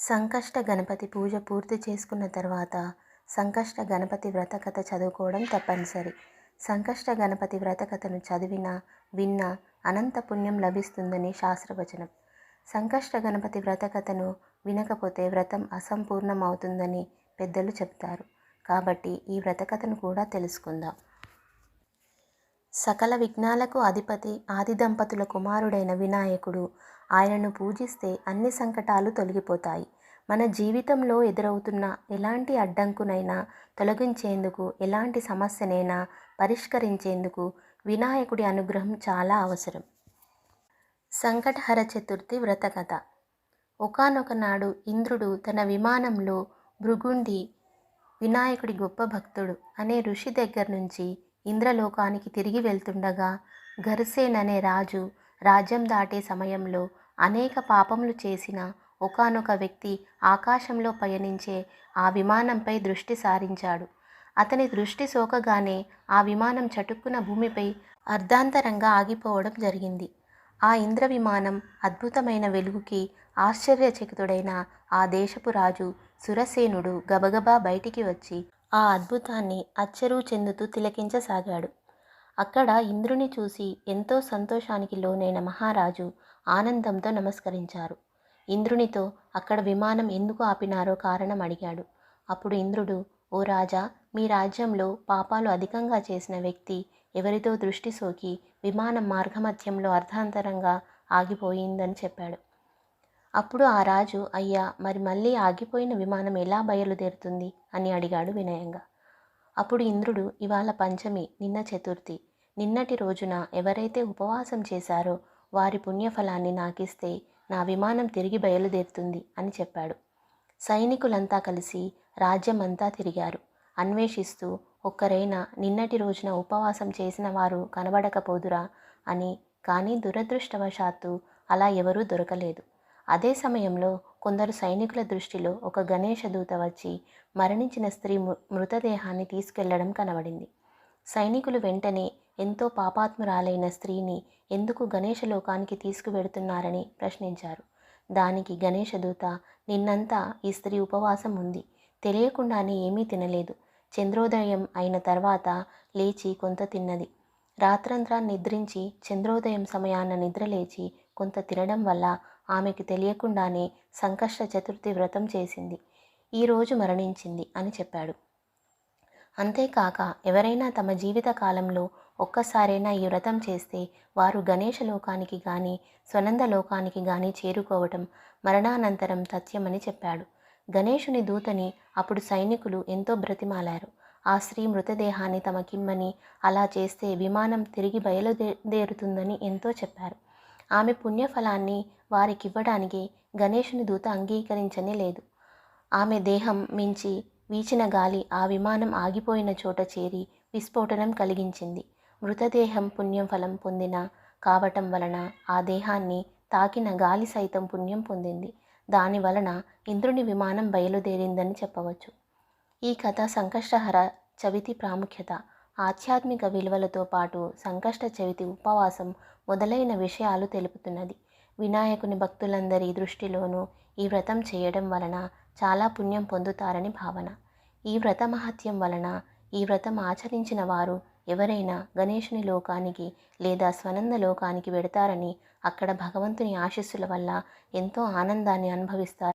సంకష్ట గణపతి పూజ పూర్తి చేసుకున్న తర్వాత సంకష్ట గణపతి వ్రత కథ చదువుకోవడం తప్పనిసరి. సంకష్ట గణపతి వ్రత కథను చదివిన విన్న అనంత పుణ్యం లభిస్తుందని శాస్త్రవచనం. సంకష్ట గణపతి వ్రత కథను వినకపోతే వ్రతం అసంపూర్ణం అవుతుందని పెద్దలు చెప్తారు. కాబట్టి ఈ వ్రత కథను కూడా తెలుసుకుందాం. సకల విఘ్నాలకు అధిపతి ఆది దంపతుల కుమారుడైన వినాయకుడు ఆయనను పూజిస్తే అన్ని సంకటాలు తొలగిపోతాయి. మన జీవితంలో ఎదురవుతున్న ఎలాంటి అడ్డంకునైనా తొలగించేందుకు ఎలాంటి సమస్యనైనా పరిష్కరించేందుకు వినాయకుడి అనుగ్రహం చాలా అవసరం. సంకటహర చతుర్థి వ్రతకథ ఒకానొక నాడు ఇంద్రుడు తన విమానంలో భృగుండి వినాయకుడి గొప్ప భక్తుడు అనే ఋషి దగ్గర నుంచి ఇంద్రలోకానికి తిరిగి వెళ్తుండగా గర్సేన్ అనే రాజు రాజ్యం దాటే సమయంలో అనేక పాపములు చేసిన ఒకానొక వ్యక్తి ఆకాశంలో పయనించే ఆ విమానంపై దృష్టి సారించాడు. అతని దృష్టి సోకగానే ఆ విమానం చటుక్కున భూమిపై అర్ధాంతరంగా ఆగిపోవడం జరిగింది. ఆ ఇంద్ర విమానం అద్భుతమైన వెలుగుకి ఆశ్చర్యచకితుడైన ఆ దేశపు రాజు సురసేనుడు గబగబా బయటికి వచ్చి ఆ అద్భుతాన్ని అచ్చరు చెందుతూ తిలకించసాగాడు. అక్కడ ఇంద్రుని చూసి ఎంతో సంతోషానికి లోనైన మహారాజు ఆనందంతో నమస్కరించారు. ఇంద్రునితో అక్కడ విమానం ఎందుకు ఆపినారో కారణం అడిగాడు. అప్పుడు ఇంద్రుడు ఓ రాజా మీ రాజ్యంలో పాపాలు అధికంగా చేసిన వ్యక్తి ఎవరితో దృష్టి సోకి విమానం మార్గమధ్యంలో అర్ధాంతరంగా ఆగిపోయిందని చెప్పాడు. అప్పుడు ఆ రాజు అయ్యా మరి మళ్ళీ ఆగిపోయిన విమానం ఎలా బయలుదేరుతుంది? అని అడిగాడు వినయంగా. అప్పుడు ఇంద్రుడు ఇవాళ పంచమి నిన్న చతుర్థి. నిన్నటి రోజున ఎవరైతే ఉపవాసం చేశారో వారి పుణ్యఫలాన్ని నాకిస్తే నా విమానం తిరిగి బయలుదేరుతుంది అని చెప్పాడు. సైనికులంతా కలిసి రాజ్యమంతా తిరిగారు. అన్వేషిస్తూ ఒక్కరైనా నిన్నటి రోజున ఉపవాసం చేసిన వారు కనబడకపోదురా అని కానీ దురదృష్టవశాత్తు అలా ఎవరూ దొరకలేదు. అదే సమయంలో కొందరు సైనికుల దృష్టిలో ఒక గణేష దూత వచ్చి మరణించిన స్త్రీ మృతదేహాన్ని తీసుకెళ్ళడం కనబడింది. సైనికులు వెంటనే ఎంతో పాపాత్మురాలైన స్త్రీని ఎందుకు గణేశలోకానికి తీసుకువెడుతున్నారని ప్రశ్నించారు. దానికి గణేశదూత నిన్నంతా ఈ స్త్రీ ఉపవాసం ఉంది. తెలియకుండానే ఏమీ తినలేదు. చంద్రోదయం అయిన తర్వాత లేచి కొంత తిన్నది. రాత్రంతా నిద్రించి చంద్రోదయం సమయాన నిద్రలేచి కొంత తినడం వల్ల ఆమెకు తెలియకుండానే సంకష్ట చతుర్థి వ్రతం చేసింది. ఈరోజు మరణించింది అని చెప్పాడు. అంతేకాక ఎవరైనా తమ జీవిత కాలంలో ఒక్కసారైనా ఈ వ్రతం చేస్తే వారు గణేష లోకానికి కానీ స్వనంద లోకానికి కానీ చేరుకోవటం మరణానంతరం తథ్యమని చెప్పాడు. గణేషుని దూతని అప్పుడు సైనికులు ఎంతో బ్రతిమాలారు. ఆ స్త్రీ మృతదేహాన్ని తమకిమ్మని అలా చేస్తే విమానం తిరిగి బయలుదేరుతుందని ఎంతో చెప్పారు. ఆమె పుణ్యఫలాన్ని వారికివ్వడానికి గణేషుని దూత అంగీకరించనే లేదు. ఆమె దేహం మించి వీచిన గాలి ఆ విమానం ఆగిపోయిన చోట చేరి విస్ఫోటనం కలిగించింది. మృతదేహం పుణ్యం ఫలం పొందిన కావటం వలన ఆ దేహాన్ని తాకిన గాలి సైతం పుణ్యం పొందింది. దాని వలన ఇంద్రుని విమానం బయలుదేరిందని చెప్పవచ్చు. ఈ కథ సంకష్టహర చవితి ప్రాముఖ్యత. ఆధ్యాత్మిక విలువలతో పాటు సంకష్ట చవితి ఉపవాసం మొదలైన విషయాలు తెలుపుతున్నది. వినాయకుని భక్తులందరి దృష్టిలోనూ ఈ వ్రతం చేయడం వలన చాలా పుణ్యం పొందుతారని భావన. ఈ వ్రత మహత్యం వలన ఈ వ్రతం ఆచరించిన వారు ఎవరైనా గణేషుని లోకానికి లేదా స్వనంద లోకానికి వెడతారని అక్కడ భగవంతుని ఆశీస్సుల వల్ల ఎంతో ఆనందాన్ని అనుభవిస్తారు.